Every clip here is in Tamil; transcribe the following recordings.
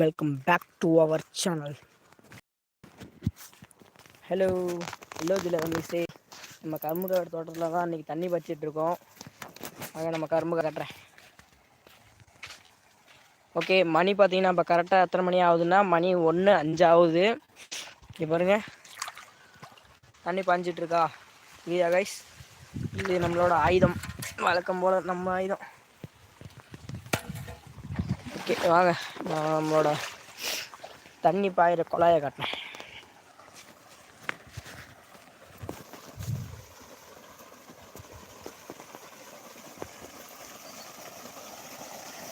Welcome back to our channel hello hello ஜில மிஸ்ஸே நம்ம கரும்பு காடு தோட்டத்தில் தான் இன்றைக்கி தண்ணி பச்சிட்டு இருக்கோம். அங்கே நம்ம கரும்பு கட்டுறேன். ஓகே மணி பார்த்தீங்கன்னா இப்போ கரெக்டாக எத்தனை மணி ஆகுதுன்னா மணி ஒன்று அஞ்சு ஆகுது. இங்கே பாருங்கள் தண்ணி பாஞ்சிட்ருக்கா இல்லையா கைஸ் இது நம்மளோட ஆயுதம். வழக்கம் போல் நம்ம ஆயுதம். ஓகே வாங்க. நான் நம்மளோட தண்ணி பாயிற குழாயை காட்டினேன்.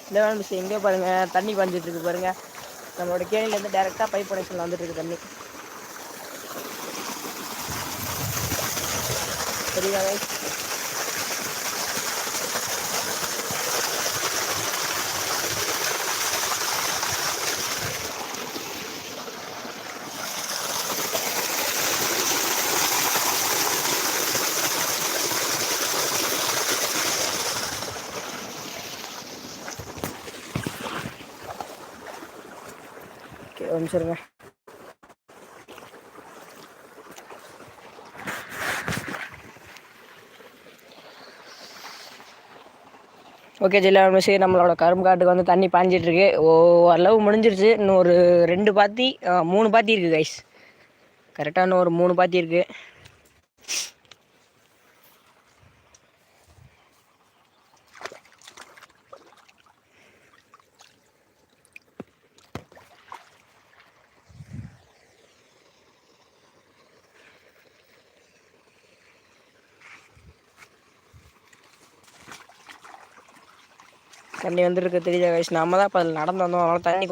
இல்லை மிஸ் எங்கே பாருங்கள் தண்ணி பாஞ்சிட்டு இருக்கு பாருங்கள் நம்மளோட கேணிலேருந்து டேரெக்டாக பைப் கனெக்ஷனில் வந்துட்டு இருக்கு தண்ணி. சரிங்களா guys? ஓகே ஒரு ஜில்லா மிஸ் நம்மளோட கரும்பு காட்டுக்கு வந்து தண்ணி பாஞ்சிட்டு இருக்கு ஓரளவு முடிஞ்சிருச்சு. இன்னும் ஒரு ரெண்டு பாத்தி மூணு பாத்தி இருக்கு கைஸ் கரெக்டாக இன்னும் ஒரு மூணு பாத்தி இருக்கு. தண்ணி வந்துருக்கு. தெரியல கைஸ் நம்ம தான் இப்போ அதில் நடந்து வந்தோம். அதனால தண்ணி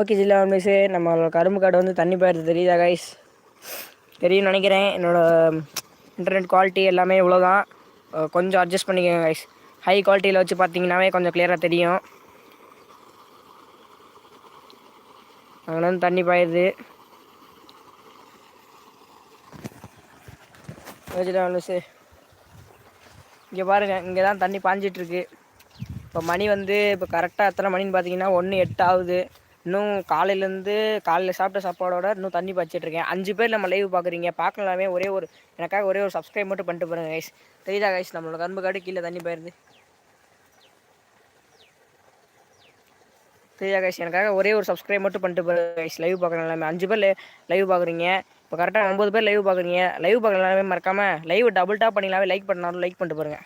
ஓகே ஜில்லா மிஸ்ஸு நம்மளோட கரும்பு காடு வந்து தண்ணி போயிடுறது தெரியுதா கைஸ் தெரியும்னு நினைக்கிறேன். என்னோடய இன்டர்நெட் குவாலிட்டி எல்லாமே இவ்வளோ தான் கொஞ்சம் அட்ஜஸ்ட் பண்ணிக்கோங்க கைஸ் ஹை குவாலிட்டியில் வச்சு பார்த்தீங்கன்னாவே கொஞ்சம் கிளியராக தெரியும். அங்கே வந்து தண்ணி பாயுது ஜில்லா மிஸ்ஸு இங்கே பாருங்கள் இங்கே தான் தண்ணி பாஞ்சிட்ருக்கு இப்போ மணி வந்து இப்போ கரெக்டாக எத்தனை மணின்னு பார்த்தீங்கன்னா ஒன்று எட்டு ஆகுது. இன்னும் காலையிலேருந்து காலையில் சாப்பிட்ட சாப்பாடோட இன்னும் தண்ணி பாய்ச்சிட்டு இருக்கேன். அஞ்சு பேர் நம்ம லைவ் பார்க்குறீங்க பார்க்கலாமே. ஒரே ஒரு எனக்காக ஒரே ஒரு சப்ஸ்கிரைப் மட்டும் பண்ணிட்டு பாருங்கள் கைஸ் தெரியுதா கைஸ் நம்மளோட கரும்பு காடு கீழே தண்ணி போயிருது தெரியுதா கைஸ் எனக்காக ஒரே ஒரு சப்ஸ்கிரைப் மட்டும் பண்ணிட்டு பாருங்க கைஸ் லைவ் பார்க்குற எல்லாமே அஞ்சு பேர் லைவ் பார்க்குறீங்க. இப்போ கரெக்டாக ஒம்பது பேர் லைவ் பார்க்குறீங்க. லைவ் பார்க்குற எல்லாமே மறக்காமல் லைவ் டபுள் டாப் பண்ணிங்களாவே லைக் பண்ணாலும் லைக் பண்ணிட்டு பாருங்க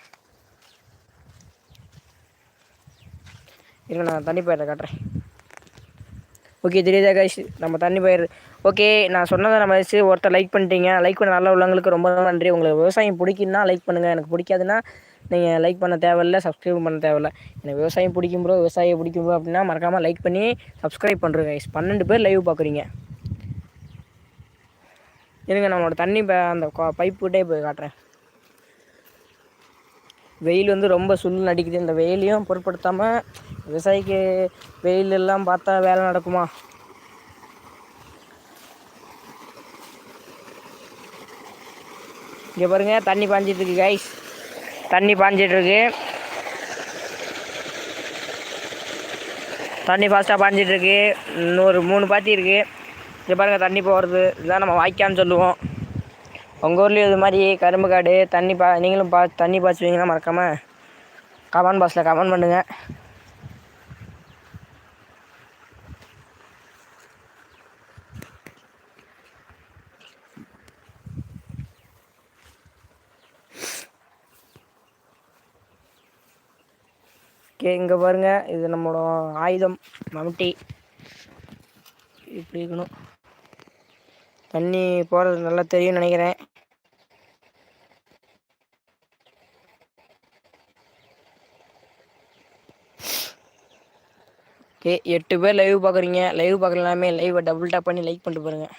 இருங்க நான் தண்ணி பயிரை காட்டுறேன். ஓகே தெரியுதா கைஸ் நம்ம தண்ணி பயிர் ஓகே நான் சொன்னதை நம்ம வச்சு ஒருத்தர் லைக் பண்ணிட்டீங்க. லைக் பண்ண நல்ல உள்ளவங்களுக்கு ரொம்ப நன்றி. உங்களுக்கு விவசாயம் பிடிக்குன்னா லைக் பண்ணுங்கள் எனக்கு பிடிக்காதுன்னா நீங்கள் லைக் பண்ண தேவையில்ல சப்ஸ்கிரைப் பண்ண தேவையில்ல. எனக்கு விவசாயம் பிடிக்கும் ப்ரோ விவசாயம் பிடிக்கும் ப்ரோ அப்படின்னா மறக்காமல் லைக் பண்ணி சப்ஸ்கிரைப் பண்ணுறேன் கைஸ் பன்னெண்டு பேர் லைவ் பார்க்குறீங்க. இருங்க நம்மளோட தண்ணி ப- அந்த பைப்புக்கிட்டே போய் காட்டுறேன். வெயில் வந்து ரொம்ப சுள்ளுன்னு அடிக்குது இந்த வெயிலையும் பொருட்படுத்தாமல் விவசாயிக்கு வெயில் எல்லாம் பார்த்தா வேலை நடக்குமா? இங்கே பாருங்க தண்ணி பாஞ்சிட்டு இருக்கு கைஸ் தண்ணி பாஞ்சிட்டு இருக்கு. தண்ணி ஃபாஸ்ட்டாக பாஞ்சிட்டு இருக்கு. இன்னொரு மூணு பாத்தி இருக்கு. இங்கே பாருங்க தண்ணி போகிறது இதுதான் நம்ம வாய்க்கான்னு சொல்லுவோம். உங்கள் ஊர்லேயும் இது மாதிரி கரும்பு காடு தண்ணி பா நீங்களும் பா தண்ணி பாய்ச்சுவீங்கன்னா மறக்காமல் கமெண்ட் பாக்ஸில் கமெண்ட் பண்ணுங்கள் ஓகே இங்கே பாருங்க இது நம்மளோட ஆயுதம் மம்டி இப்படி இருக்கணும். தண்ணி போகிறது நல்லா தெரியும்னு நினைக்கிறேன். ஓகே எட்டு பேர் லைவ் பார்க்குறீங்க. லைவ் பார்க்குற லைவை டபுள் டேப் பண்ணி லைக் பண்ணிட்டு பாருங்கள்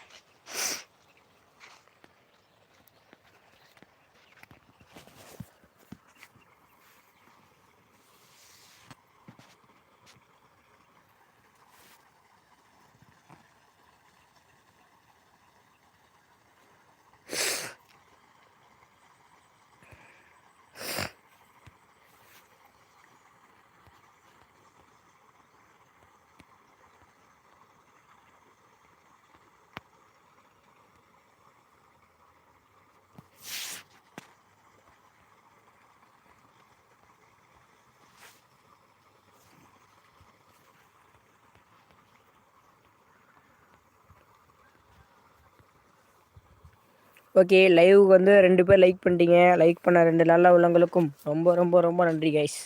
ஓகே லைவுக்கு வந்து ரெண்டு பேர் லைக் பண்ணிட்டீங்க. லைக் பண்ண ரெண்டு நல்ல உள்ளங்களுக்கும் ரொம்ப ரொம்ப ரொம்ப நன்றி கைஸ்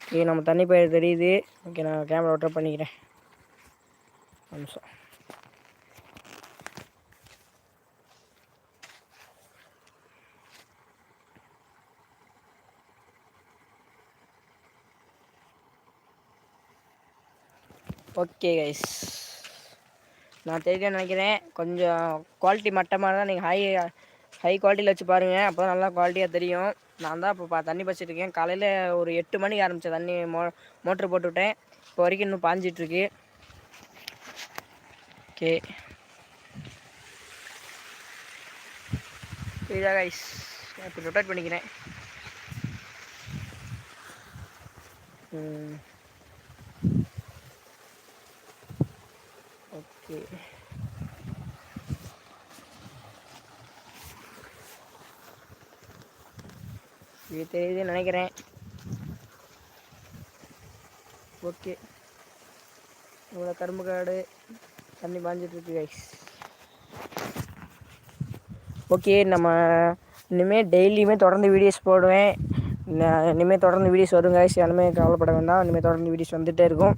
ஓகே நம்ம தண்ணி பயிர் தெரியுது. ஓகே நான் கேமரா ஒட்டர் பண்ணிக்கிறேன். நிமிஷம். ஓகே கைஸ் நான் தெரியுதுன்னு நினைக்கிறேன். கொஞ்சம் குவாலிட்டி மட்டமாக தான் நீங்கள் ஹை ஹை குவாலிட்டியில் வச்சு பாருங்கள் அப்போ தான் நல்லா குவாலிட்டியாக தெரியும். நான் தான் இப்போ தண்ணி பச்சிட்ருக்கேன் காலையில் ஒரு எட்டு மணிக்கு ஆரம்பித்தேன் தண்ணி மோ மோட்ரு போட்டு விட்டேன். இப்போ வரைக்கும் இன்னும் பாஞ்சிட்ருக்கு ஓகே இதாக கைஸ் இப்போ ரொட்டேட் பண்ணிக்கிறேன் ம் ஓகே இது தெரியுதுன்னு நினைக்கிறேன். ஓகே. இவ்வளோ கரும்பு காடு தண்ணி பாஞ்சிட்ருக்கு கைஸ் ஓகே நம்ம இனிமேல் டெய்லியுமே தொடர்ந்து வீடியோஸ் போடுவேன். இனிமேல் தொடர்ந்து வீடியோஸ் வரும் கைஸ் யாருமே கவலைப்பட வேண்டாம். இனிமேல் தொடர்ந்து வீடியோஸ் வந்துகிட்டே இருக்கும்.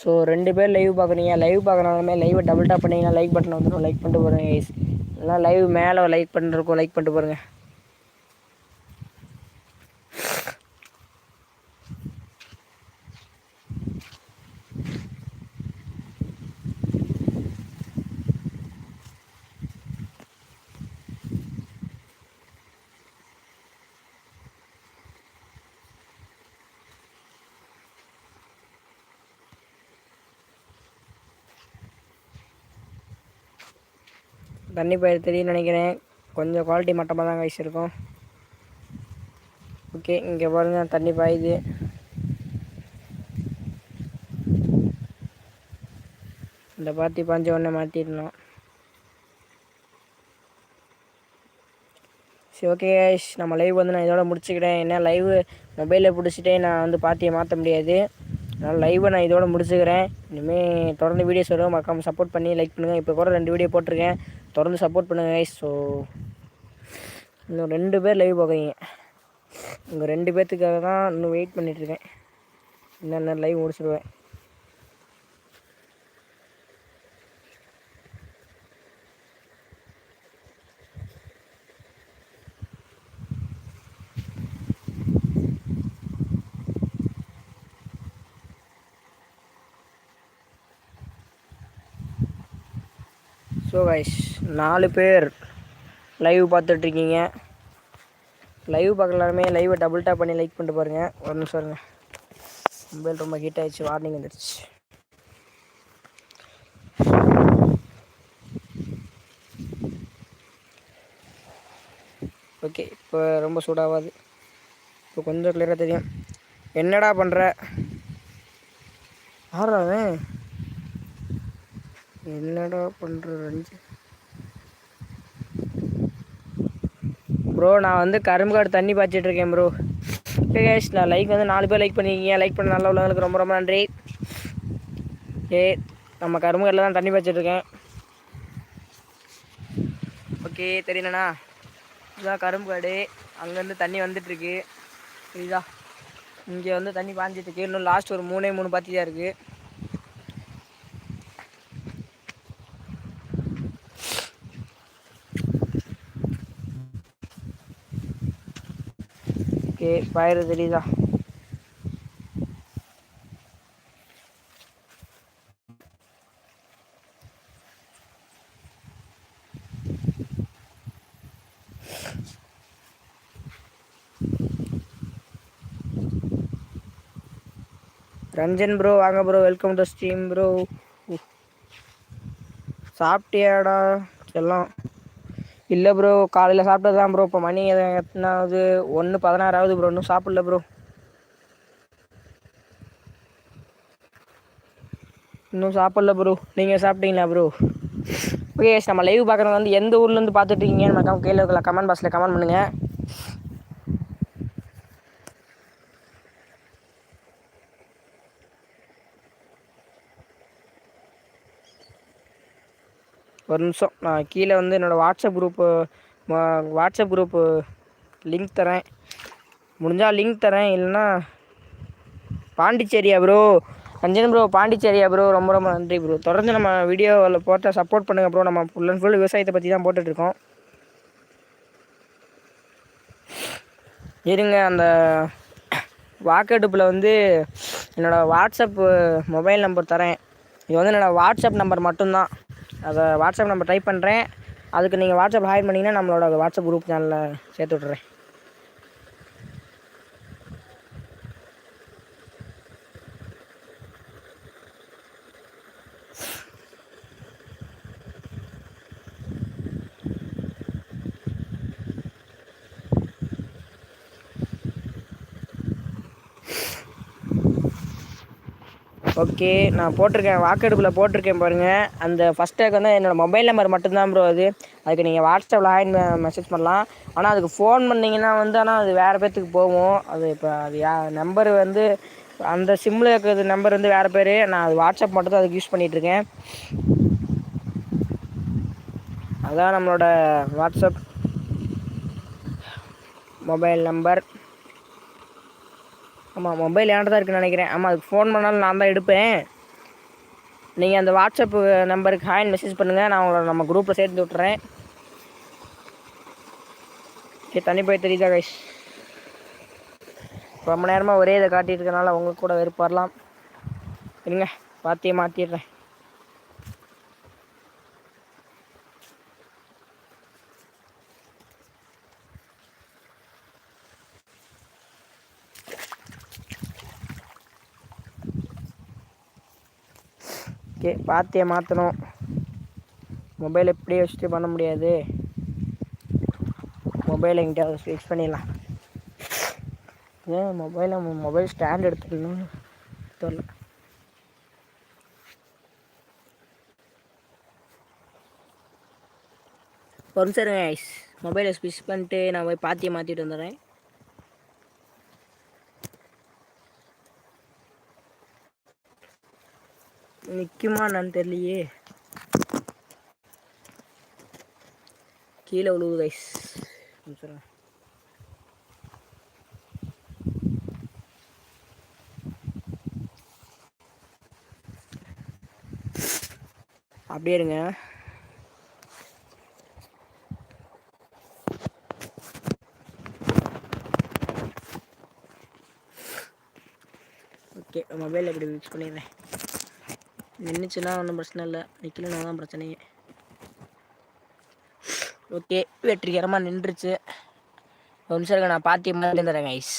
ஸோ ரெண்டு பேர் லைவ் பார்க்குறீங்க. லைவ் பார்க்குறாலுமே லைவை டபுள் டாப் பண்ணிங்கன்னா லைக் பட்டன் வந்துடும் லைக் பண்ணிட்டு பாருங்க கைஸ் எல்லாம் லைவ் மேலே லைக் பண்ணிருக்கோம் லைக் பண்ணிட்டு பாருங்கள் தண்ணி பயிர் தெரியும் நினைக்கிறேன். கொஞ்சம் குவாலிட்டி மட்டமாக தான் கைஸ் இருக்கும். ஓகே இங்கே பாருங்கள் தண்ணி பாயுது. இந்த பாத்தி பாஞ்ச உடனே மாற்றிடணும் சரி ஓகே கைஸ் நம்ம லைவ் வந்து நான் இதோட முடிச்சுக்கிறேன். ஏன்னா லைவ் மொபைலில் பிடிச்சிட்டே நான் வந்து பாத்தியை மாற்ற முடியாது. அதனால் லைவை நான் இதோட முடிச்சுக்கிறேன். இனிமேல் தொடர்ந்து வீடியோஸ் வரும். மக்கள் சப்போர்ட் பண்ணி லைக் பண்ணுங்கள் இப்போ கூட ரெண்டு வீடியோ போட்டிருக்கேன். தொடர்ந்து சப்போர்ட் பண்ணுங்கள் கைஸ் ஸோ இன்னும் ரெண்டு பேர் லைவ் பார்க்குறீங்க. உங்கள் ரெண்டு பேர்த்துக்காக தான் இன்னும் வெயிட் பண்ணிகிட்ருக்கேன் இன்னும் லைவ் முடிச்சிடுவேன் ஸோ கைஸ் நாலு பேர் லைவ் பார்த்துட்ருக்கீங்க. லைவ் பார்க்கலாமே லைவை டபுள் டேப் பண்ணி லைக் பண்ணிட்டு பாருங்கள் ஒரு நிமிஷம் இருங்க. மொபைல் ரொம்ப ஹீட் ஆயிடுச்சு வார்னிங் வந்துடுச்சு ஓகே இப்போ ரொம்ப சூடாகாது இப்போ கொஞ்சம் கிளியராக தெரியும். என்னடா பண்ணுற ஆறாவே என்னடா பண்ணுற ரஞ்சி ப்ரோ நான் வந்து கரும்பு காடு தண்ணி பாய்ச்சிட்டு இருக்கேன் ப்ரோ ஓகே கேஷ் நான் லைக் வந்து நாலு பேர் லைக் பண்ணிருக்கீங்க. லைக் பண்ண நல்ல உள்ளவங்களுக்கு ரொம்ப ரொம்ப நன்றி. ஏ நம்ம கரும்பு காட்டில் தான் தண்ணி பாய்ச்சிட்டு இருக்கேன். ஓகே தெரியலண்ணா இதுதான் கரும்பு காடு அங்கேருந்து தண்ணி வந்துட்டுருக்கு. இதுதான் இங்கே வந்து தண்ணி பாஞ்சிட்டு இருக்கு இன்னும் லாஸ்ட் ஒரு மூணே மூணு பாத்தி தான் இருக்குது பயிறு தெரியுதா ரஞ்சன் ப்ரோ வாங்க bro welcome to stream bro சாப்பிட்டியாடா? எல்லாம் இல்லை ப்ரோ காலையில் சாப்பிட்டது தான் ப்ரோ இப்போ மணி எத்தனாவது? ஒன்று பதினாறாவது ப்ரோ இன்னும் சாப்பிடல ப்ரோ இன்னும் சாப்பிடல ப்ரோ நீங்கள் சாப்பிட்டீங்களா ப்ரோ ஓகே நம்ம லைவ் பார்க்குறது வந்து எந்த ஊர்லேருந்து பார்த்துட்டு இருக்கீங்கன்னு மறக்காம கீழே இருக்கல கமெண்ட் பாக்ஸில் கமெண்ட் பண்ணுங்கள் ஒரு நிமிஷம். நான் கீழே வந்து என்னோடய WhatsApp group WhatsApp group link தரேன். முடிஞ்சால் லிங்க் தரேன். இல்லைன்னா பாண்டிச்சேரியா ப்ரோ ரஞ்சன் ப்ரோ பாண்டிச்சேரியா ப்ரோ ரொம்ப ரொம்ப நன்றி ப்ரோ தொடர்ந்து நம்ம வீடியோவில் போட்ட சப்போர்ட் பண்ணுங்கள் ப்ரோ நம்ம ஃபுல் அண்ட் ஃபுல் விவசாயத்தை பற்றி தான் போட்டுட்ருக்கோம் இருங்க அந்த வாக்கெடுப்பில் வந்து என்னோடய வாட்ஸ்அப் மொபைல் நம்பர் தரேன். இது வந்து என்னோடய வாட்ஸ்அப் நம்பர் மட்டும்தான். அதை வாட்ஸ்அப் நம்பர் டைப் பண்ணுறேன் அதுக்கு நீங்கள் வாட்ஸ்அப் ஹாய் பண்ணிங்கன்னா நம்மளோட வாட்ஸ்அப் குரூப் சேனலில் சேர்த்து விட்றேன் ஓகே நான் போட்டிருக்கேன். வாக்கெடுப்பில் போட்டிருக்கேன் பாருங்கள் அந்த ஃபஸ்ட் டேக் வந்து என்னோடய மொபைல் நம்பர் மட்டும்தான் ப்ரோ அது. அதுக்கு நீங்கள் வாட்ஸ்அப்பில் ஹாயின் மெசேஜ் பண்ணலாம். ஆனால் அதுக்கு ஃபோன் பண்ணிங்கன்னா வந்து ஆனால் அது வேறு பேர்த்துக்கு போகும். அது இப்போ அது யா நம்பர் வந்து அந்த சிம்மில் இருக்கிறது நம்பர் வந்து வேறு பேர். நான் அது வாட்ஸ்அப் மட்டும் தான் அதுக்கு யூஸ் பண்ணிகிட்ருக்கேன் அதான் நம்மளோட வாட்ஸ்அப் மொபைல் நம்பர் ஆமாம் மொபைல் ஏன்ட்டு தான் இருக்குன்னு நினைக்கிறேன். ஆமாம் அதுக்கு ஃபோன் பண்ணாலும் நான் தான் எடுப்பேன். நீங்கள் அந்த வாட்ஸ்அப்பு நம்பருக்கு ஹாயின் மெசேஜ் பண்ணுங்கள் நான் உங்களை நம்ம குரூப்பில் சேர்த்து விட்டுறேன். சரி தண்ணி போய் தெரியுதா கைஸ் ரொம்ப நேரமாக ஒரே இதை காட்டிட்டு இருக்கனால உங்களுக்கு கூட வெறுப்பாரலாம் இருங்க பார்த்தியே மாற்றிடுறேன் ஓகே பாத்தியை மாற்றணும் மொபைல் எப்படியே வச்சுட்டு பண்ண முடியாது. மொபைல் எங்கிட்ட ஃபிக்ஸ் பண்ணிடலாம். ஏன் மொபைலை மொபைல் ஸ்டாண்ட் எடுத்துக்கணும் தெரில ஒரு சார் ஐஸ் மொபைலை ஸ்விட்ச் பண்ணிட்டு நான் போய் பாத்தியை மாற்றிட்டு வந்துடுறேன். நிற்குமா என்னன்னு தெரியலையே. கீழே விழுவு கைஸ் அப்படியே இருங்க. ஓகே மொபைல் எப்படி யூஸ் பண்ணிடுறேன். நின்றுச்சுன்னா ஒன்றும் பிரச்சனை இல்லை. நிற்கலன்னா தான் பிரச்சனையே. ஓகே வெற்றிகரமாக நின்றுச்சு. ஒரு நிமிஷம் நான் பார்த்து மாதிரி தரேன் ஐஸ்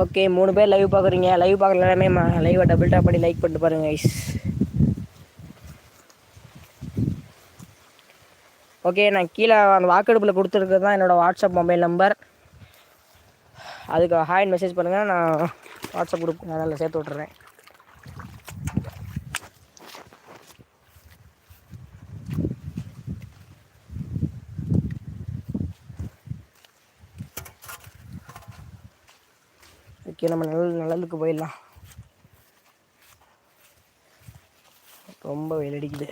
ஓகே மூணு பேர் லைவ் பார்க்குறீங்க. லைவ் பார்க்குற எல்லாமே லைவை டபுள் டாப் பண்ணி லைக் பண்ணிட்டு பாருங்க ஐஸ் ஓகே நான் கீழே அந்த வாக்கெடுப்பில் கொடுத்துருக்கிறது தான் என்னோடய வாட்ஸ்அப் மொபைல் நம்பர் அதுக்கு ஹாய்னு மெசேஜ் பண்ணுங்கள் நான் வாட்ஸ்அப் குரூப் அதில் சேர்த்து விட்றேன் ஓகே நம்ம நல்ல நல்லதுக்கு போயிடலாம். ரொம்ப வெயில் அடிக்குது.